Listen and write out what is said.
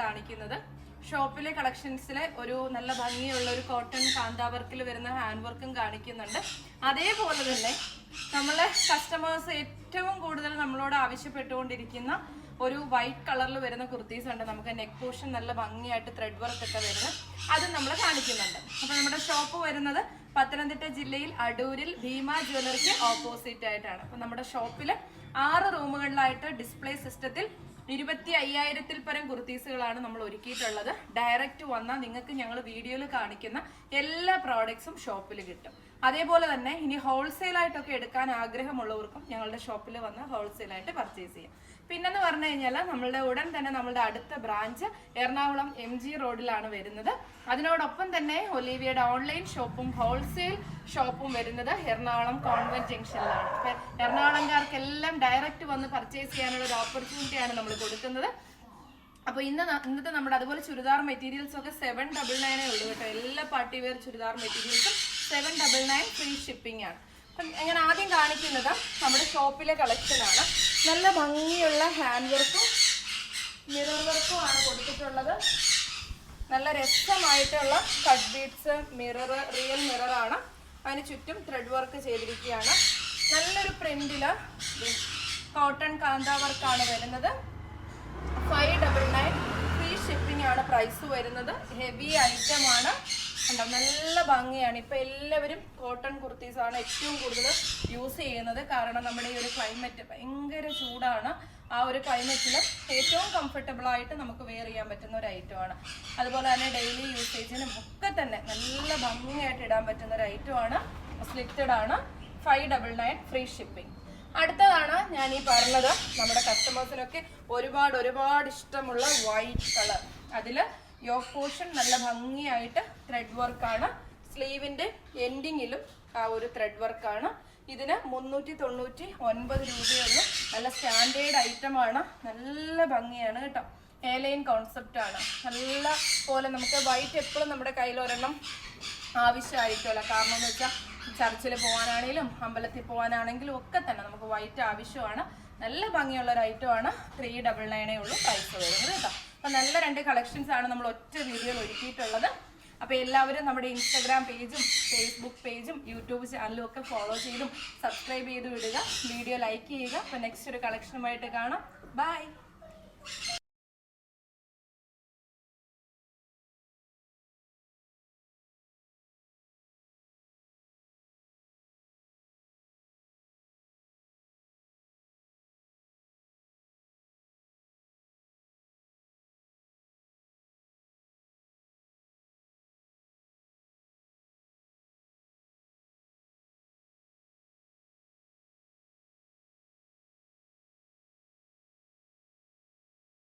കാണിക്കുന്നത്. ഷോപ്പിലെ കളക്ഷൻസിലെ ഒരു നല്ല ഭംഗിയുള്ള ഒരു കോട്ടൺ കാന്താ വർക്കിൽ വരുന്ന ഹാൻഡ് വർക്കും കാണിക്കുന്നുണ്ട്. അതേപോലെ തന്നെ നമ്മളെ കസ്റ്റമേഴ്സ് ഏറ്റവും കൂടുതൽ നമ്മളോട് ആവശ്യപ്പെട്ടുകൊണ്ടിരിക്കുന്ന ഒരു വൈറ്റ് കളറിൽ വരുന്ന കുർത്തീസ് ഉണ്ട്. നമുക്ക് നെക്ക് പോർഷൻ നല്ല ഭംഗിയായിട്ട് ത്രെഡ് വർക്ക് ഒക്കെ വരുന്നത്. അത് നമ്മൾ കാണിക്കുന്നുണ്ട്. അപ്പൊ നമ്മുടെ ഷോപ്പ് വരുന്നത് പത്തനംതിട്ട ജില്ലയിൽ അടൂരിൽ ഭീമ ജ്വല്ലറിക്ക് ഓപ്പോസിറ്റ് ആയിട്ടാണ്. അപ്പൊ നമ്മുടെ ഷോപ്പിൽ ആറ് റൂമുകളിലായിട്ട് ഡിസ്പ്ലേ സിസ്റ്റത്തിൽ ഇരുപത്തി അയ്യായിരത്തിൽ പരം കുർത്തീസുകളാണ് നമ്മൾ ഒരുക്കിയിട്ടുള്ളത്. ഡയറക്റ്റ് വന്നാൽ നിങ്ങൾക്ക് ഞങ്ങൾ വീഡിയോയിൽ കാണിക്കുന്ന എല്ലാ പ്രോഡക്ട്സും ഷോപ്പിൽ കിട്ടും. അതേപോലെ തന്നെ ഇനി ഹോൾസെയിൽ ആയിട്ടൊക്കെ എടുക്കാൻ ആഗ്രഹമുള്ളവർക്കും ഞങ്ങളുടെ ഷോപ്പിൽ വന്ന് ഹോൾസെയിൽ ആയിട്ട് പർച്ചേസ് ചെയ്യാം. പിന്നെന്ന് പറഞ്ഞു കഴിഞ്ഞാൽ നമ്മളുടെ ഉടൻ തന്നെ നമ്മളുടെ അടുത്ത ബ്രാഞ്ച് എറണാകുളം എം ജി റോഡിലാണ് വരുന്നത്. അതിനോടൊപ്പം തന്നെ ഒലീവിയയുടെ ഓൺലൈൻ ഷോപ്പും ഹോൾസെയിൽ ഷോപ്പും വരുന്നത് എറണാകുളം കോൺവെന്റ് ജംഗ്ഷനിലാണ് എറണാകുളംകാർക്കെല്ലാം ഡയറക്റ്റ് വന്ന് പർച്ചേസ് ചെയ്യാനുള്ള ഒരു ഓപ്പർച്യൂണിറ്റിയാണ് നമ്മൾ കൊടുക്കുന്നത്. അപ്പോൾ ഇന്ന് ഇന്നത്തെ നമ്മുടെ അതുപോലെ ചുരിദാർ മെറ്റീരിയൽസ് ഒക്കെ സെവൻ ഡബിൾ നയനേ ഉള്ളൂ കേട്ടോ. എല്ലാ party wear churidar മെറ്റീരിയൽസും seven double nine free shipping ആണ്. അപ്പം ഞാൻ ആദ്യം കാണിക്കുന്നത് നമ്മുടെ ഷോപ്പിലെ കളക്ഷൻ ആണ്. നല്ല ഭംഗിയുള്ള ഹാൻഡ് വർക്കും മിറർ വർക്കും ആണ് കൊടുത്തിട്ടുള്ളത്. നല്ല രസമായിട്ടുള്ള cut beads mirror real mirror ആണ്. അതിന് ചുറ്റും ത്രെഡ് വർക്ക് ചെയ്തിരിക്കുകയാണ്. നല്ലൊരു പ്രിന്റിൽ കോട്ടൺ കാന്ത വർക്കാണ് വരുന്നത്. ഫൈവ് പ്രൈസ് വരുന്നത് ഹെവി ഐറ്റം ആണ്. കണ്ടോ നല്ല ഭംഗിയാണ്. ഇപ്പൊ എല്ലാവരും കോട്ടൺ കുർത്തീസ് ആണ് ഏറ്റവും കൂടുതൽ യൂസ് ചെയ്യുന്നത്. കാരണം നമ്മുടെ ഈ ഒരു ക്ലൈമറ്റ് ഭയങ്കര ചൂടാണ്. ആ ഒരു ക്ലൈമറ്റിൽ ഏറ്റവും കംഫർട്ടബിൾ ആയിട്ട് നമുക്ക് വെയർ ചെയ്യാൻ പറ്റുന്ന ഒരു ഐറ്റം ആണ്. അതുപോലെ തന്നെ ഡെയിലി യൂസേജിനും ഒക്കെ തന്നെ നല്ല ഭംഗിയായിട്ട് ഇടാൻ പറ്റുന്ന ഒരു ഐറ്റം ആണ്. സ്ലിറ്റഡ് ആണ്. Five double nine free shipping അടുത്തതാണ് ഞാൻ ഈ പറഞ്ഞത് നമ്മുടെ കസ്റ്റമേഴ്സിനൊക്കെ ഒരുപാട് ഒരുപാട് ഇഷ്ടമുള്ള വൈറ്റ് കളർ അതിൽ യോക്ക് പോർഷൻ നല്ല ഭംഗിയായിട്ട് ത്രെഡ് വർക്കാണ് സ്ലീവിന്റെ എൻഡിങ്ങിലും ആ ഒരു ത്രെഡ് വർക്കാണ് ഇതിന് മുന്നൂറ്റി തൊണ്ണൂറ്റി ഒൻപത് രൂപയുള്ളൂ നല്ല സ്റ്റാൻഡേർഡ് ഐറ്റമാണ് നല്ല ഭംഗിയാണ് കേട്ടോ. എയർലൈൻ കോൺസെപ്റ്റ് ആണ്. നല്ല പോലെ നമുക്ക് വൈറ്റ് എപ്പോഴും നമ്മുടെ കയ്യിൽ ഒരെണ്ണം ആവശ്യമായിരിക്കുമല്ലോ. കാരണം എന്ന് വെച്ചാൽ ചർച്ചിൽ പോകാനാണെങ്കിലും അമ്പലത്തിൽ പോകാനാണെങ്കിലും ഒക്കെ തന്നെ നമുക്ക് വൈറ്റ് ആവശ്യമാണ്. നല്ല ഭംഗിയുള്ള ഒരു ഐറ്റമാണ് ത്രീ ഡബിൾ നയനേ ഉള്ളൂ പ്രൈസ് വരുന്നത് കേട്ടോ. അപ്പം നല്ല രണ്ട് കളക്ഷൻസ് ആണ് നമ്മൾ ഒറ്റ വീഡിയോയിൽ ഒരുക്കിയിട്ടുള്ളത്. അപ്പോൾ എല്ലാവരും നമ്മുടെ ഇൻസ്റ്റാഗ്രാം പേജും ഫേസ്ബുക്ക് പേജും യൂട്യൂബ് ചാനലും ഒക്കെ ഫോളോ ചെയ്തും സബ്സ്ക്രൈബ് ചെയ്ത് വിടുക വീഡിയോ ലൈക്ക് ചെയ്യുക. അപ്പോൾ നെക്സ്റ്റ് ഒരു കളക്ഷനുമായിട്ട് കാണാം. ബൈ